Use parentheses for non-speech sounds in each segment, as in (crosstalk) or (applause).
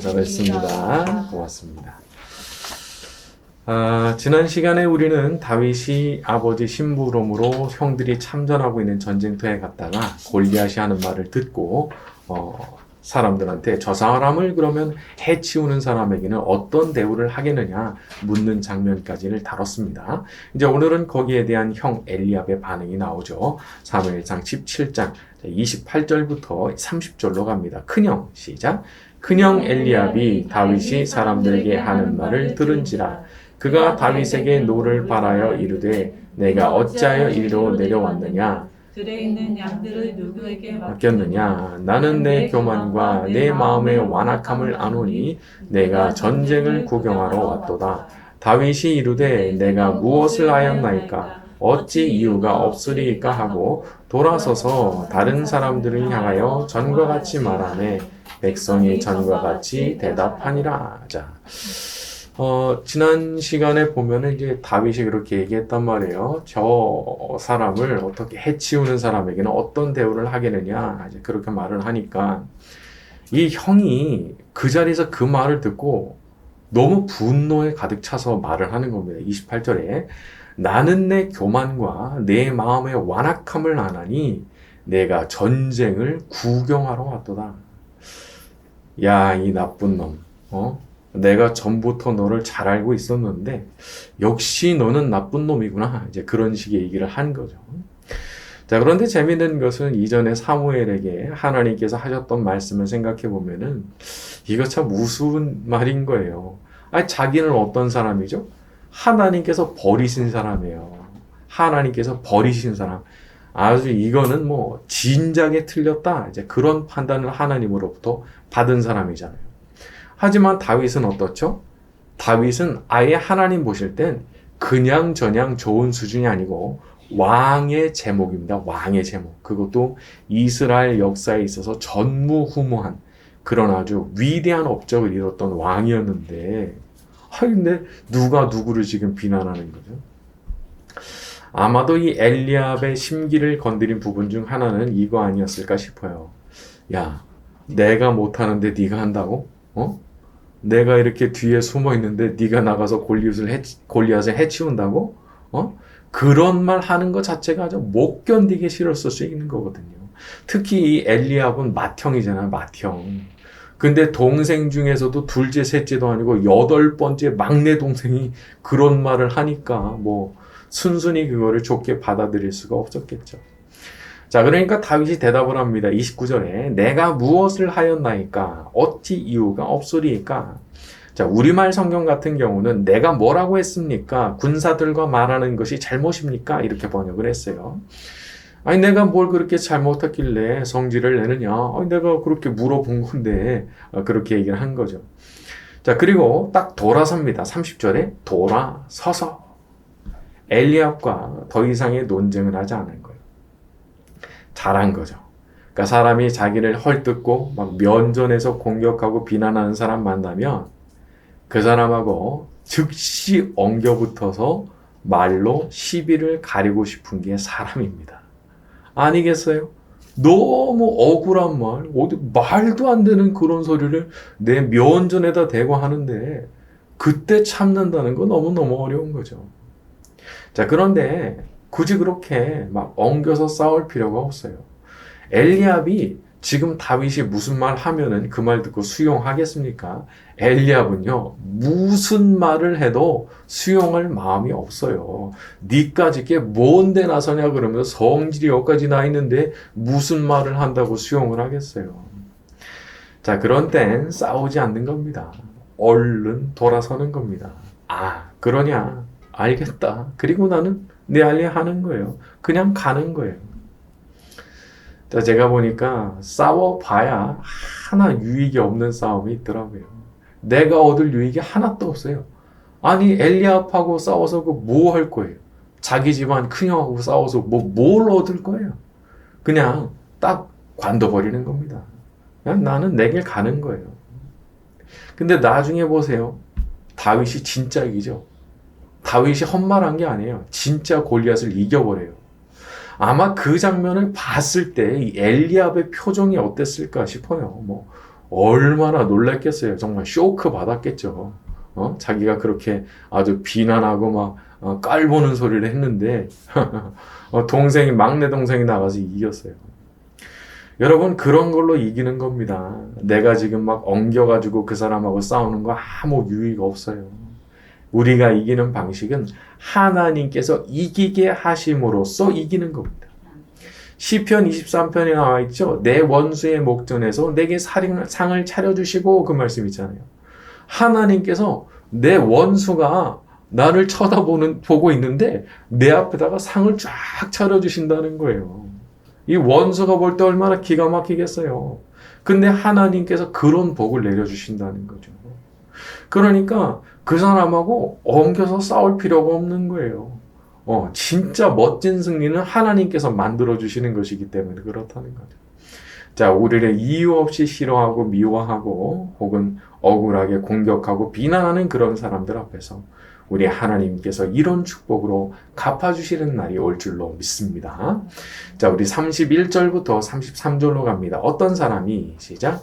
잘했습니다. 고맙습니다. 아, 지난 시간에 우리는 다윗이 아버지 심부름으로 형들이 참전하고 있는 전쟁터에 갔다가 골리앗이 하는 말을 듣고 어, 사람들한테 저 사람을 그러면 해치우는 사람에게는 어떤 대우를 하겠느냐 묻는 장면까지를 다뤘습니다. 이제 오늘은 거기에 대한 형 엘리압의 반응이 나오죠. 사무엘상 17장 28절부터 30절로 갑니다. 큰형 시작. 큰형 엘리압이 다윗이 사람들에게 하는 말을 들은지라. 그가 다윗에게 노를 바라여 이르되 내가 어찌하여 이리로 내려왔느냐? 들에 있는 양들을 누구에게 맡겼느냐? 나는 내 교만과 내 마음의 완악함을 아노니 내가 전쟁을 구경하러 왔도다. 다윗이 이르되 내가 무엇을 하였나이까 어찌 이유가 없으리까 하고 돌아서서 다른 사람들을 향하여 전과 같이 말하네 백성이 전과 같이 대답하니라 자 어, 지난 시간에 보면은 이제 다윗이 그렇게 얘기했단 말이에요. 저 사람을 어떻게 해치우는 사람에게는 어떤 대우를 하겠느냐. 이제 그렇게 말을 하니까 이 형이 그 자리에서 그 말을 듣고 너무 분노에 가득 차서 말을 하는 겁니다. 28절에 나는 내 교만과 내 마음의 완악함을 아나니 내가 전쟁을 구경하러 왔도다. 야, 이 나쁜 놈. 어? 내가 전부터 너를 잘 알고 있었는데 역시 너는 나쁜 놈이구나. 이제 그런 식의 얘기를 한 거죠. 자, 그런데 재미있는 것은 이전에 사무엘에게 하나님께서 하셨던 말씀을 생각해 보면은 이거 참 우스운 말인 거예요. 아니, 자기는 어떤 사람이죠? 하나님께서 버리신 사람이에요. 하나님께서 버리신 사람. 아주 이거는 뭐 진작에 틀렸다. 이제 그런 판단을 하나님으로부터 받은 사람이잖아요. 하지만 다윗은 어떻죠? 다윗은 아예 하나님 보실 땐 그냥 저냥 좋은 수준이 아니고 왕의 제목입니다. 왕의 제목. 그것도 이스라엘 역사에 있어서 전무후무한 그런 아주 위대한 업적을 이뤘던 왕이었는데, 아, 근데 누가 누구를 지금 비난하는 거죠? 아마도 이 엘리압의 심기를 건드린 부분 중 하나는 이거 아니었을까 싶어요. 야, 내가 못하는데 네가 한다고? 어? 내가 이렇게 뒤에 숨어 있는데 네가 나가서 골리앗을 해 골리앗을 해치운다고? 어? 그런 말 하는 것 자체가 아주 못 견디게 싫었을 수 있는 거거든요. 특히 이 엘리압은 맏형이잖아요, 맏형. 근데 동생 중에서도 둘째, 셋째도 아니고 여덟 번째 막내 동생이 그런 말을 하니까 뭐 순순히 그거를 좋게 받아들일 수가 없었겠죠. 자, 그러니까 다윗이 대답을 합니다. 29절에 내가 무엇을 하였나이까? 어찌 이유가 없으리까? 자, 우리말 성경 같은 경우는 내가 뭐라고 했습니까? 군사들과 말하는 것이 잘못입니까? 이렇게 번역을 했어요. 아니, 내가 뭘 그렇게 잘못했길래 성질을 내느냐? 아니, 내가 그렇게 물어본 건데, 어, 그렇게 얘기를 한 거죠. 자, 그리고 딱 돌아섭니다. 30절에 돌아서서 엘리압과 더 이상의 논쟁을 하지 않은 거예요. 잘한 거죠. 그러니까 사람이 자기를 헐뜯고 막 면전에서 공격하고 비난하는 사람 만나면 그 사람하고 즉시 엉겨붙어서 말로 시비를 가리고 싶은 게 사람입니다. 아니겠어요? 너무 억울한 말, 어디 말도 안 되는 그런 소리를 내 면전에다 대고 하는데 그때 참는다는 건 너무너무 어려운 거죠. 자, 그런데 굳이 그렇게 막 엉겨서 싸울 필요가 없어요. 엘리압이 지금 다윗이 무슨 말 하면은 그 말 듣고 수용하겠습니까? 엘리압은요 무슨 말을 해도 수용할 마음이 없어요. 니까지 게 뭔데 나서냐 그러면 성질이 여기까지 나 있는데 무슨 말을 한다고 수용을 하겠어요. 자 그런 땐 싸우지 않는 겁니다. 얼른 돌아서는 겁니다. 아 그러냐 알겠다. 그리고 나는 내할일 하는 거예요. 그냥 가는 거예요. 자, 제가 보니까 싸워봐야 하나 유익이 없는 싸움이 있더라고요. 내가 얻을 유익이 하나도 없어요. 아니, 엘리압하고 싸워서 그 뭐 할 거예요? 자기 집안 큰형하고 싸워서 뭐, 뭘 얻을 거예요? 그냥 딱 관둬버리는 겁니다. 그냥 나는 내길 가는 거예요. 근데 나중에 보세요. 다윗이 진짜 이기죠. 다윗이 헛말한 게 아니에요. 진짜 골리앗을 이겨버려요. 아마 그 장면을 봤을 때 이 엘리압의 표정이 어땠을까 싶어요. 뭐 얼마나 놀랐겠어요. 정말 쇼크 받았겠죠. 어? 자기가 그렇게 아주 비난하고 막 어, 깔보는 소리를 했는데 (laughs) 어, 동생이 막내 동생이 나가서 이겼어요. 여러분 그런 걸로 이기는 겁니다. 내가 지금 막 엉겨가지고 그 사람하고 싸우는 거 아무 유의가 없어요. 우리가 이기는 방식은 하나님께서 이기게 하심으로써 이기는 겁니다. 시편 23편에 나와 있죠. 내 원수의 목전에서 내게 상을 차려주시고 그 말씀 있잖아요. 하나님께서 내 원수가 나를 쳐다보는 보고 있는데 내 앞에다가 상을 쫙 차려주신다는 거예요. 이 원수가 볼 때 얼마나 기가 막히겠어요. 근데 하나님께서 그런 복을 내려주신다는 거죠. 그러니까 그 사람하고 엉겨서 싸울 필요가 없는 거예요. 어, 진짜 멋진 승리는 하나님께서 만들어 주시는 것이기 때문에 그렇다는 거죠. 자, 우리를 이유 없이 싫어하고 미워하고 혹은 억울하게 공격하고 비난하는 그런 사람들 앞에서 우리 하나님께서 이런 축복으로 갚아주시는 날이 올 줄로 믿습니다. 자, 우리 31절부터 33절로 갑니다. 어떤 사람이, 시작.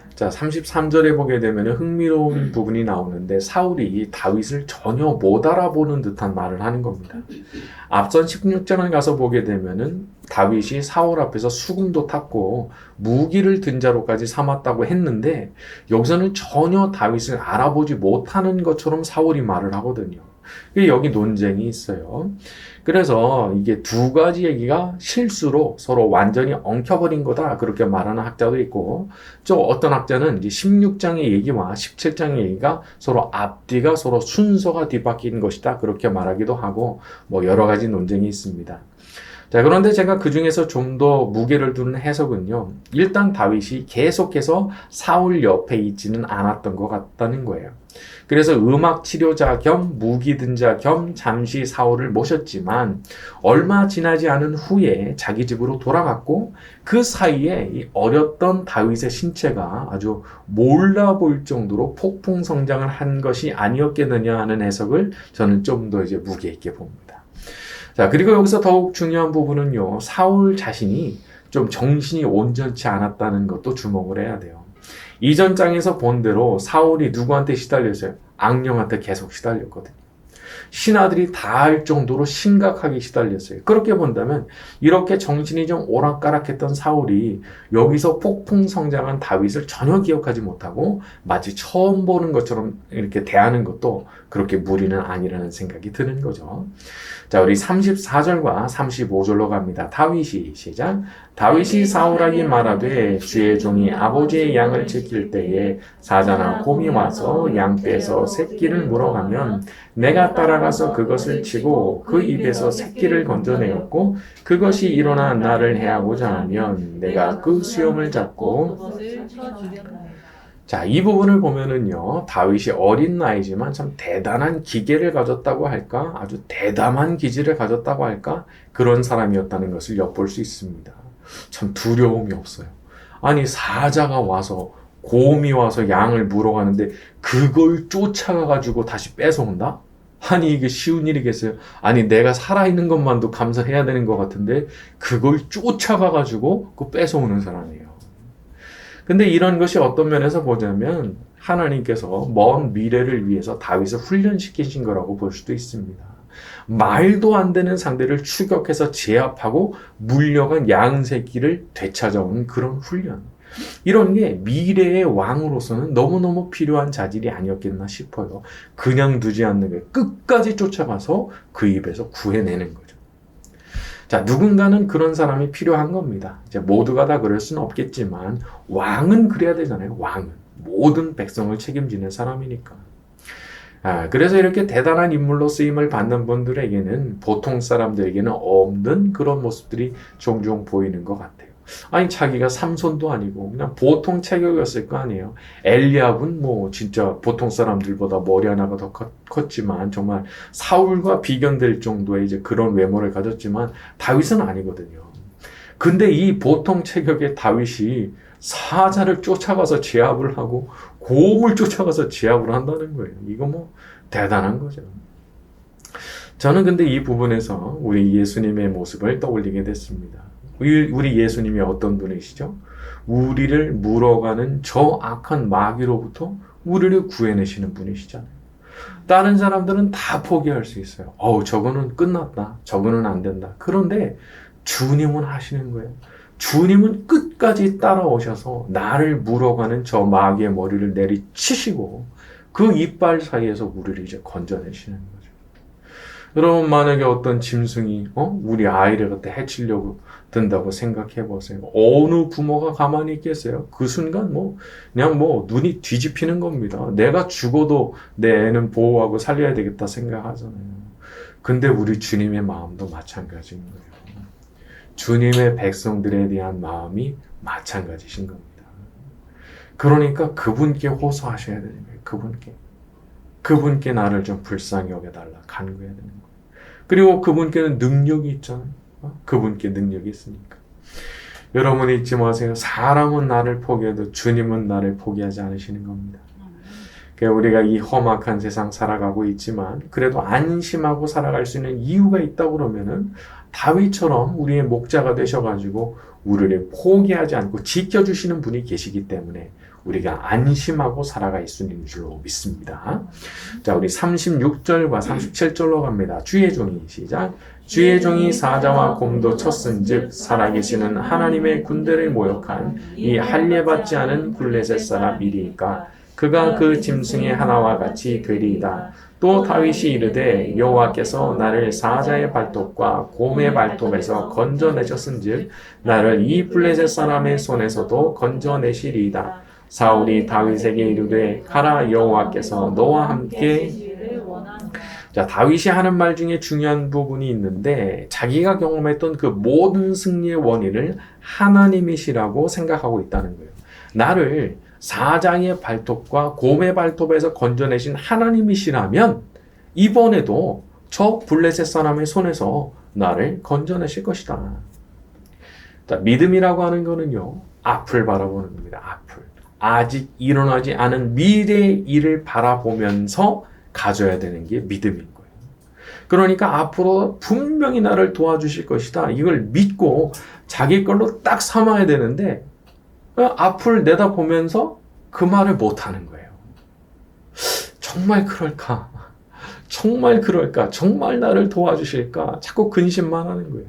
자, 33절에 보게 되면 흥미로운 부분이 나오는데 사울이 다윗을 전혀 못 알아보는 듯한 말을 하는 겁니다. 앞선 16장을 가서 보게 되면은 다윗이 사울 앞에서 수금도 탔고 무기를 든 자로까지 삼았다고 했는데 여기서는 전혀 다윗을 알아보지 못하는 것처럼 사울이 말을 하거든요. 여기 논쟁이 있어요. 그래서 이게 두 가지 얘기가 실수로 서로 완전히 엉켜버린 거다. 그렇게 말하는 학자도 있고, 저 어떤 학자는 이제 16장의 얘기와 17장의 얘기가 서로 앞뒤가 서로 순서가 뒤바뀐 것이다. 그렇게 말하기도 하고, 뭐 여러 가지 논쟁이 있습니다. 자, 그런데 제가 그 중에서 좀 더 무게를 두는 해석은요. 일단 다윗이 계속해서 사울 옆에 있지는 않았던 것 같다는 거예요. 그래서 음악 치료자 겸 무기 든자 겸 잠시 사울을 모셨지만 얼마 지나지 않은 후에 자기 집으로 돌아갔고 그 사이에 이 어렸던 다윗의 신체가 아주 몰라 보일 정도로 폭풍 성장을 한 것이 아니었겠느냐 하는 해석을 저는 좀 더 이제 무게 있게 봅니다. 자, 그리고 여기서 더욱 중요한 부분은요. 사울 자신이 좀 정신이 온전치 않았다는 것도 주목을 해야 돼요. 이전 장에서 본 대로 사울이 누구한테 시달렸어요? 악령한테 계속 시달렸거든요. 신하들이 다 할 정도로 심각하게 시달렸어요. 그렇게 본다면 이렇게 정신이 좀 오락가락했던 사울이 여기서 폭풍 성장한 다윗을 전혀 기억하지 못하고 마치 처음 보는 것처럼 이렇게 대하는 것도 그렇게 무리는 아니라는 생각이 드는 거죠. 자, 우리 34절과 35절로 갑니다. 다윗이 시작. 다윗이 사울에게 말하되 주의 종이 아버지의 양을 지킬 때에 사자나 곰이 와서 양 떼서 새끼를 물어가면 내가 따라가서 그것을 치고 그 입에서 새끼를 건져내었고 그것이 일어나 나를 해하고자 하면 내가 그 수염을 잡고. 자, 이 부분을 보면은요, 다윗이 어린 나이지만 참 대단한 기계를 가졌다고 할까? 아주 대담한 기질을 가졌다고 할까? 그런 사람이었다는 것을 엿볼 수 있습니다. 참 두려움이 없어요. 아니, 사자가 와서, 곰이 와서 양을 물어가는데, 그걸 쫓아가가지고 다시 뺏어온다? 아니, 이게 쉬운 일이겠어요? 아니, 내가 살아있는 것만도 감사해야 되는 것 같은데, 그걸 쫓아가가지고, 그 뺏어오는 사람이에요. 근데 이런 것이 어떤 면에서 보자면 하나님께서 먼 미래를 위해서 다윗을 훈련시키신 거라고 볼 수도 있습니다. 말도 안 되는 상대를 추격해서 제압하고 물려간 양 새끼를 되찾아오는 그런 훈련. 이런 게 미래의 왕으로서는 너무너무 필요한 자질이 아니었겠나 싶어요. 그냥 두지 않는 게 끝까지 쫓아가서 그 입에서 구해내는 거죠. 자, 누군가는 그런 사람이 필요한 겁니다. 이제 모두가 다 그럴 수는 없겠지만, 왕은 그래야 되잖아요. 왕은. 모든 백성을 책임지는 사람이니까. 아, 그래서 이렇게 대단한 인물로 쓰임을 받는 분들에게는 보통 사람들에게는 없는 그런 모습들이 종종 보이는 것 같아요. 아니 자기가 삼손도 아니고 그냥 보통 체격이었을 거 아니에요. 엘리압은 뭐 진짜 보통 사람들보다 머리 하나가 더 컸, 컸지만 정말 사울과 비견될 정도의 이제 그런 외모를 가졌지만 다윗은 아니거든요. 근데 이 보통 체격의 다윗이 사자를 쫓아가서 제압을 하고 곰을 쫓아가서 제압을 한다는 거예요. 이거 뭐 대단한 거죠. 저는 근데 이 부분에서 우리 예수님의 모습을 떠올리게 됐습니다. 우리 예수님이 어떤 분이시죠? 우리를 물어가는 저 악한 마귀로부터 우리를 구해내시는 분이시잖아요. 다른 사람들은 다 포기할 수 있어요. 어우, 저거는 끝났다. 저거는 안 된다. 그런데 주님은 하시는 거예요. 주님은 끝까지 따라오셔서 나를 물어가는 저 마귀의 머리를 내리치시고 그 이빨 사이에서 우리를 이제 건져내시는 거죠. 여러분 만약에 어떤 짐승이 어? 우리 아이를 갖다 해치려고 든다고 생각해 보세요. 어느 부모가 가만히 있겠어요? 그 순간 뭐 그냥 뭐 눈이 뒤집히는 겁니다. 내가 죽어도 내 애는 보호하고 살려야 되겠다 생각하잖아요. 근데 우리 주님의 마음도 마찬가지인 거예요. 주님의 백성들에 대한 마음이 마찬가지신 겁니다. 그러니까 그분께 호소하셔야 되는 거예요. 그분께. 그분께 나를 좀 불쌍히 여겨달라. 간구해야 되는 거예요. 그리고 그분께는 능력이 있잖아요. 어? 그분께 능력이 있으니까. 여러분 잊지 마세요. 사람은 나를 포기해도 주님은 나를 포기하지 않으시는 겁니다. 그러니까 우리가 이 험악한 세상 살아가고 있지만 그래도 안심하고 살아갈 수 있는 이유가 있다 그러면은 다윗처럼 우리의 목자가 되셔가지고 우리를 포기하지 않고 지켜주시는 분이 계시기 때문에 우리가 안심하고 수 있는 줄로 믿습니다. 자, 우리 36절과 37절로 갑니다. 주의 종이 시작. 주의 종이 사자와 곰도 쳤은즉 살아계시는 하나님의 군대를 모욕한 이 할례받지 않은 블레셋 사람 이리까 그가 그 짐승의 하나와 같이 되리이다. 또 다윗이 이르되 여호와께서 나를 사자의 발톱과 곰의 발톱에서 건져내셨은즉 나를 이 블레셋 사람의 손에서도 건져내시리이다. 사울이 다윗에게 이르되 가라 여호와께서 너와 함께. 자, 다윗이 하는 말 중에 중요한 부분이 있는데 자기가 경험했던 그 모든 승리의 원인을 하나님이시라고 생각하고 있다는 거예요. 나를 사장의 발톱과 곰의 발톱에서 건져내신 하나님이시라면 이번에도 저 블레셋 사람의 손에서 나를 건져내실 것이다. 자, 믿음이라고 하는 거는요, 앞을 바라보는 겁니다. 앞을. 아직 일어나지 않은 미래의 일을 바라보면서 가져야 되는 게 믿음인 거예요. 그러니까 앞으로 분명히 나를 도와주실 것이다. 이걸 믿고 자기 걸로 딱 삼아야 되는데 어, 앞을 내다보면서 그 말을 못 하는 거예요. 정말 그럴까? 정말 그럴까? 정말 나를 도와주실까? 자꾸 근심만 하는 거예요.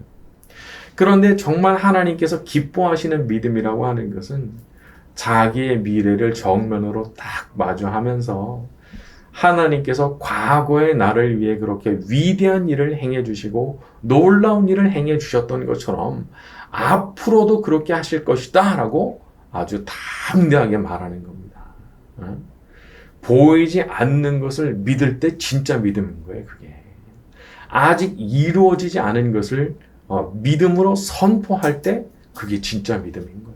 그런데 정말 하나님께서 기뻐하시는 믿음이라고 하는 것은 자기의 미래를 정면으로 딱 마주하면서 하나님께서 과거의 나를 위해 그렇게 위대한 일을 행해 주시고 놀라운 일을 행해 주셨던 것처럼 앞으로도 그렇게 하실 것이다 라고 아주 담대하게 말하는 겁니다. 어? 보이지 않는 것을 믿을 때 진짜 믿음인 거예요, 그게. 아직 이루어지지 않은 것을 어, 믿음으로 선포할 때 그게 진짜 믿음인 거예요.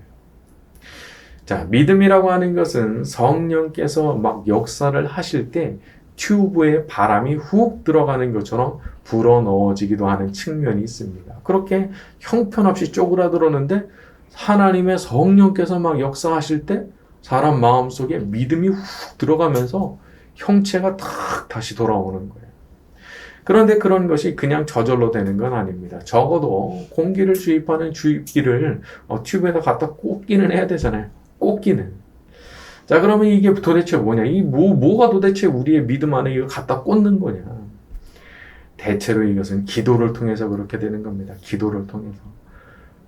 자, 믿음이라고 하는 것은 성령께서 막 역사를 하실 때 튜브에 바람이 훅 들어가는 것처럼 불어 넣어지기도 하는 측면이 있습니다. 그렇게 형편없이 쪼그라들었는데 하나님의 성령께서 막 역사하실 때 사람 마음 속에 믿음이 훅 들어가면서 형체가 탁 다시 돌아오는 거예요. 그런데 그런 것이 그냥 저절로 되는 건 아닙니다. 적어도 공기를 주입하는 주입기를 어, 튜브에다 갖다 꽂기는 해야 되잖아요. 꽂기는. 자, 그러면 이게 도대체 뭐냐? 이 뭐, 뭐가 도대체 우리의 믿음 안에 이걸 갖다 꽂는 거냐? 대체로 이것은 기도를 통해서 그렇게 되는 겁니다. 기도를 통해서.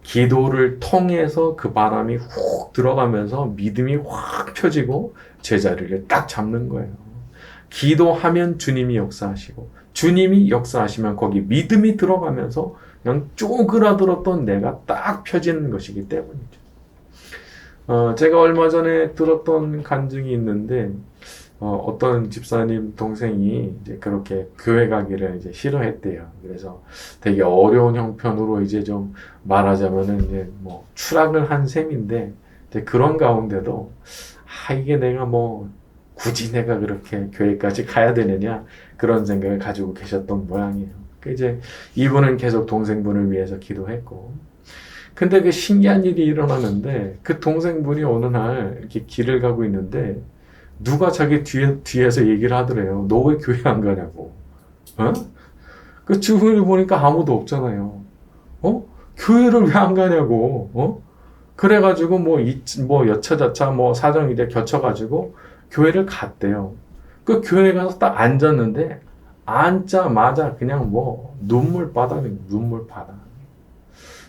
기도를 통해서 그 바람이 훅 들어가면서 믿음이 확 펴지고 제자리를 딱 잡는 거예요. 기도하면 주님이 역사하시고 주님이 역사하시면 거기 믿음이 들어가면서 그냥 쪼그라들었던 내가 딱 펴지는 것이기 때문이죠. 어, 제가 얼마 전에 들었던 간증이 있는데 어, 어떤 집사님 동생이 이제 그렇게 교회 가기를 이제 싫어했대요. 그래서 되게 어려운 형편으로 이제 좀 말하자면은 이제 뭐 추락을 한 셈인데 이제 그런 가운데도 아 이게 내가 뭐 굳이 내가 그렇게 교회까지 가야 되느냐 그런 생각을 가지고 계셨던 모양이에요. 그 이제 이분은 계속 동생분을 위해서 기도했고 근데 그 신기한 일이 일어나는데 그 동생분이 어느 날 이렇게 길을 가고 있는데 누가 자기 뒤에, 뒤에서 얘기를 하더래요. 너 왜 교회 안 가냐고. 어? 그 주변을 보니까 아무도 없잖아요. 어? 교회를 왜 안 가냐고. 어? 그래가지고 뭐, 이, 뭐 여차저차 뭐 사정이 돼 겹쳐가지고 교회를 갔대요. 그 교회 가서 딱 앉았는데 앉자마자 그냥 뭐 눈물 바다.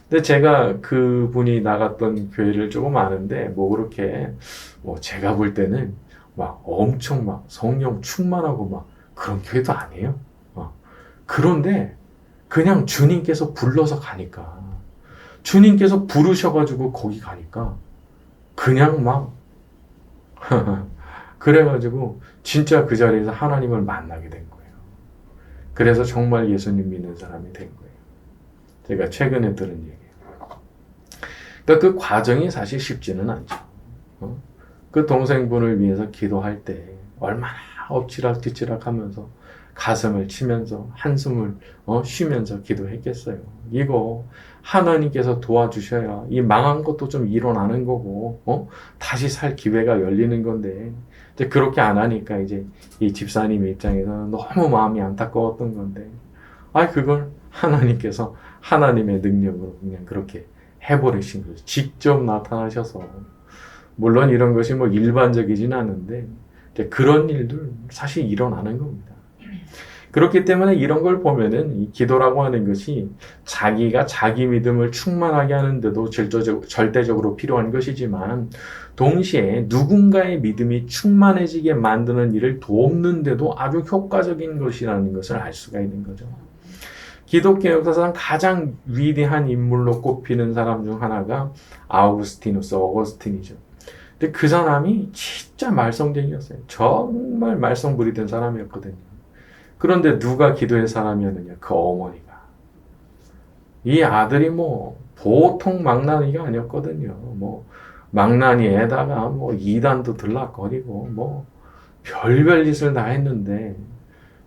근데 제가 그 분이 나갔던 교회를 조금 아는데 뭐 그렇게 뭐 제가 볼 때는 막 엄청 막 성령 충만하고 막 그런 교회도 아니에요. 어. 그런데 그냥 주님께서 불러서 가니까 주님께서 부르셔가지고 거기 가니까 그냥 막 (laughs) 그래가지고 진짜 그 자리에서 하나님을 만나게 된 거예요. 그래서 정말 예수님 믿는 사람이 된 거예요. 제가 최근에 들은 얘기예요. 그러니까 그 과정이 사실 쉽지는 않죠. 어? 그 동생분을 위해서 기도할 때 얼마나 엎치락뒤치락 하면서 가슴을 치면서 한숨을 어, 쉬면서 기도했겠어요. 이거 하나님께서 도와주셔야 이 망한 것도 좀 일어나는 거고 어? 다시 살 기회가 열리는 건데 이제 그렇게 안 하니까 이제 이 집사님 입장에서는 너무 마음이 안타까웠던 건데 아 그걸 하나님께서 하나님의 능력으로 그냥 그렇게 해버리신 거죠. 직접 나타나셔서 물론 이런 것이 뭐 일반적이진 않은데 그런 일들 사실 일어나는 겁니다. 그렇기 때문에 이런 걸 보면은 이 기도라고 하는 것이 자기가 자기 믿음을 충만하게 하는데도 절대적, 절대적으로 필요한 것이지만 동시에 누군가의 믿음이 충만해지게 만드는 일을 돕는데도 아주 효과적인 것이라는 것을 알 수가 있는 거죠. 기독교 역사상 가장 위대한 인물로 꼽히는 사람 중 하나가 아우구스티누스 어거스틴이죠. 근데 그 사람이 진짜 말썽쟁이였어요. 정말 말썽부리던 사람이었거든요. 그런데 누가 기도의 사람이었느냐? 그 어머니가. 이 아들이 뭐 보통 망나니가 아니었거든요. 뭐 망나니에다가 뭐 이단도 들락거리고 뭐 별별 짓을 다 했는데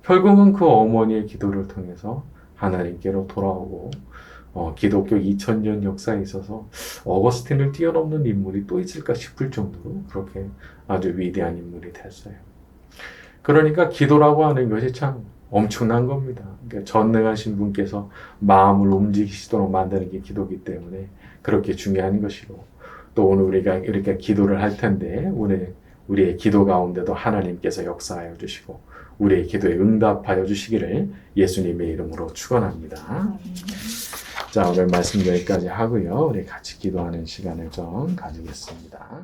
결국은 그 어머니의 기도를 통해서 하나님께로 돌아오고 어, 기독교 2000년 역사에 있어서 어거스틴을 뛰어넘는 인물이 또 있을까 싶을 정도로 그렇게 아주 위대한 인물이 됐어요. 그러니까 기도라고 하는 것이 참 엄청난 겁니다. 그러니까 전능하신 분께서 마음을 움직이시도록 만드는 게 기도기 때문에 그렇게 중요한 것이고 또 오늘 우리가 이렇게 기도를 할 텐데 오늘 우리의 기도 가운데도 하나님께서 역사하여 주시고 우리의 기도에 응답하여 주시기를 예수님의 이름으로 축원합니다. 자 오늘 말씀 여기까지 하고요. 우리 같이 기도하는 시간을 좀 가지겠습니다.